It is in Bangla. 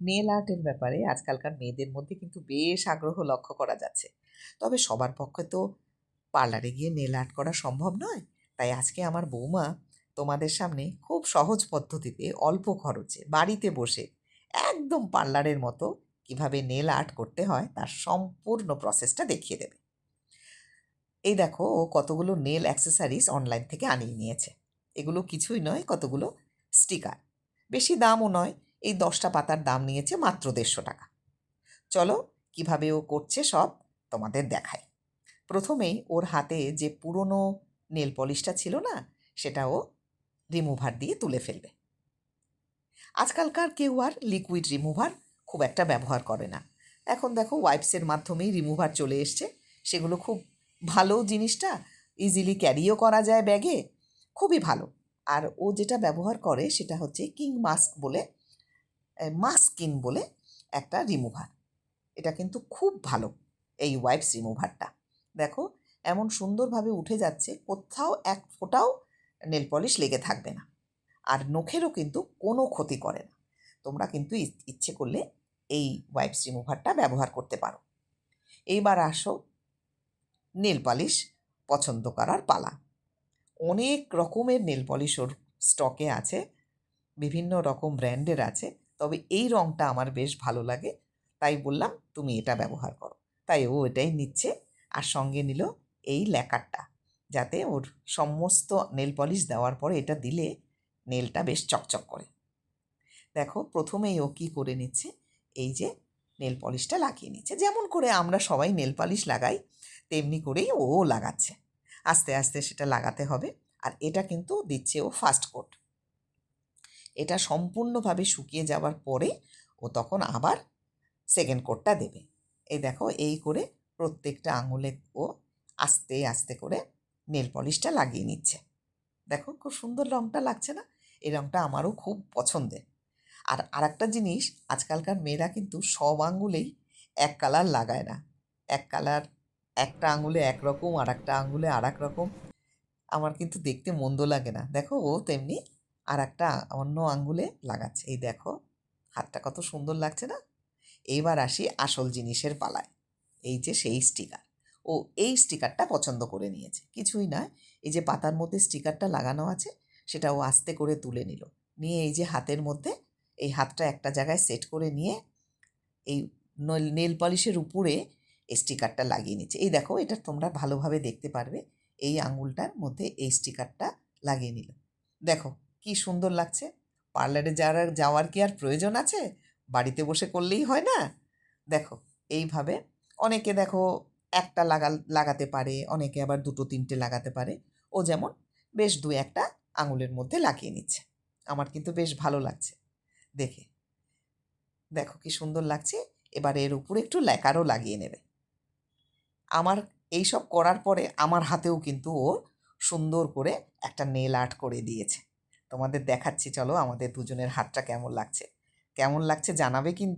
নেল আর্টের ব্যাপারে আজকালকার মেয়েদের মধ্যে কিন্তু বেশ আগ্রহ লক্ষ্য করা যাচ্ছে। তবে সবার পক্ষে তো পার্লারে গিয়ে নেল আর্ট করা সম্ভব নয়। তাই আজকে আমার বৌমা তোমাদের সামনে খুব সহজ পদ্ধতিতে অল্প খরচে বাড়িতে বসে একদম পার্লারের মতো কীভাবে নেল আর্ট করতে হয় তার সম্পূর্ণ প্রসেসটা দেখিয়ে দেবে। এই দেখো, ও কতগুলো নেল অ্যাক্সেসারিজ অনলাইন থেকে আনিয়ে নিয়েছে। এগুলো কিছুই নয়, কতগুলো স্টিকার বেশি দামও নয় এই দশটা পাতার দাম নিয়েছে মাত্র দেড়শো টাকা। চলো কীভাবে ও করছে সব তোমাদের দেখায় প্রথমেই ওর হাতে যে পুরনো নেল পলিশটা ছিল না, সেটা ও রিমুভার দিয়ে তুলে ফেলবে। আজকালকার কেউ আর লিকুইড রিমুভার খুব একটা ব্যবহার করে না। এখন দেখো ওয়াইপসের মাধ্যমেই রিমুভার চলে এসছে। সেগুলো খুব ভালো জিনিসটা ইজিলি ক্যারিও করা যায় ব্যাগে খুবই ভালো। আর ও যেটা ব্যবহার করে সেটা হচ্ছে কিং মাস্ক বলে মাস্কিন বলে একটা রিমুভার এটা কিন্তু খুব ভালো এই ওয়াইপস রিমুভারটা দেখো, এমন সুন্দরভাবে উঠে যাচ্ছে, কোথাও এক ফোঁটাও নেল পলিশ লেগে থাকবে না। আর নখেরও কিন্তু কোনো ক্ষতি করে না। তোমরা কিন্তু ইচ- ইচ্ছে করলে এই ওয়াইপস রিমুভারটা ব্যবহার করতে পারো। এইবার আসো নেল পালিশ পছন্দ করার পালা। অনেক রকমের নেল পলিশ ওর স্টকে আছে, বিভিন্ন রকম ব্র্যান্ডের আছে। তবে এই রঙটা আমার বেশ ভালো লাগে। তাই বললাম, তুমি এটা ব্যবহার করো। তাই ও এটাই নিচ্ছে আর সঙ্গে নিল এই ল্যাকারটা। যাতে ওর সমস্ত নেল পলিশ দেওয়ার পরে এটা দিলে নেলটা বেশ চকচক করে। দেখো, প্রথমেই ও কী করে নিচ্ছে? এই যে নেল পলিশটা লাগিয়ে নিচ্ছে। যেমন করে আমরা সবাই নেল পলিশ লাগাই, তেমনি করেই ও লাগাচ্ছে। আস্তে আস্তে সেটা লাগাতে হবে। আর এটা কিন্তু দিচ্ছে ও ফার্স্ট কোট। এটা সম্পূর্ণভাবে শুকিয়ে যাওয়ার পরে ও তখন আবার সেকেন্ড কোটটা দেবে। এই দেখো, এই করে প্রত্যেকটা আঙুলে ও আস্তে আস্তে করে নেল পলিশটা লাগিয়ে নিচ্ছে। দেখো, খুব সুন্দর রঙটা লাগছে না? এই রঙটা আমারও খুব পছন্দের। আর আরেকটা জিনিস, আজকালকার মেয়েরা কিন্তু সব আঙুলেই এক কালার লাগায় না। এক কালার একটা আঙুলে একরকম আর একটা আঙুলে আর রকম। আমার কিন্তু দেখতে মন্দ লাগে না। দেখো, ও তেমনি আর একটা অন্য আঙ্গুলে লাগাচ্ছে। এই দেখো, হাতটা কত সুন্দর লাগছে না? এইবার আসি আসল জিনিসের পালায়। এই যে সেই স্টিকার। ও এই স্টিকারটা পছন্দ করে নিয়েছে। কিছুই না এই যে পাতার মধ্যে স্টিকারটা লাগানো আছে, সেটা ও আস্তে করে তুলে নিল। নিয়ে এই যে হাতের মধ্যে, এই হাতটা একটা জায়গায় সেট করে নিয়ে এই নেল পলিশের উপরে স্টিকারটা লাগিয়ে নিচ্ছে। এই দেখো, এটা তোমরা ভালোভাবে দেখতে পারবে। এই আঙুলটার মধ্যে এই স্টিকারটা লাগিয়ে নিল। দেখো কি সুন্দর লাগছে? পার্লারে যাওয়ার যাওয়ার কি আর প্রয়োজন আছে? বাড়িতে বসে করলেই হয় না? দেখো, এইভাবে অনেকে দেখো একটা লাগা, লাগাতে পারে, অনেকে আবার দুটো, তিনটে লাগাতে পারে। ও যেমন বেশ দু একটা আঙুলের মধ্যে লাগিয়ে নিচ্ছে। আমার কিন্তু বেশ ভালো লাগছে। দেখে। দেখো কি সুন্দর লাগছে। এবার এর উপরে একটু ল্যাকারও লাগিয়ে নেবে। আমার এই সব করার পরে আমার হাতেও কিন্তু ও সুন্দর করে একটা নেল আর্ট করে দিয়েছে। তোমাদের দেখাচ্ছি চলো আমাদের দুজনের হাতটা কেমন লাগছে। কেমন লাগছে জানাবে কিন্তু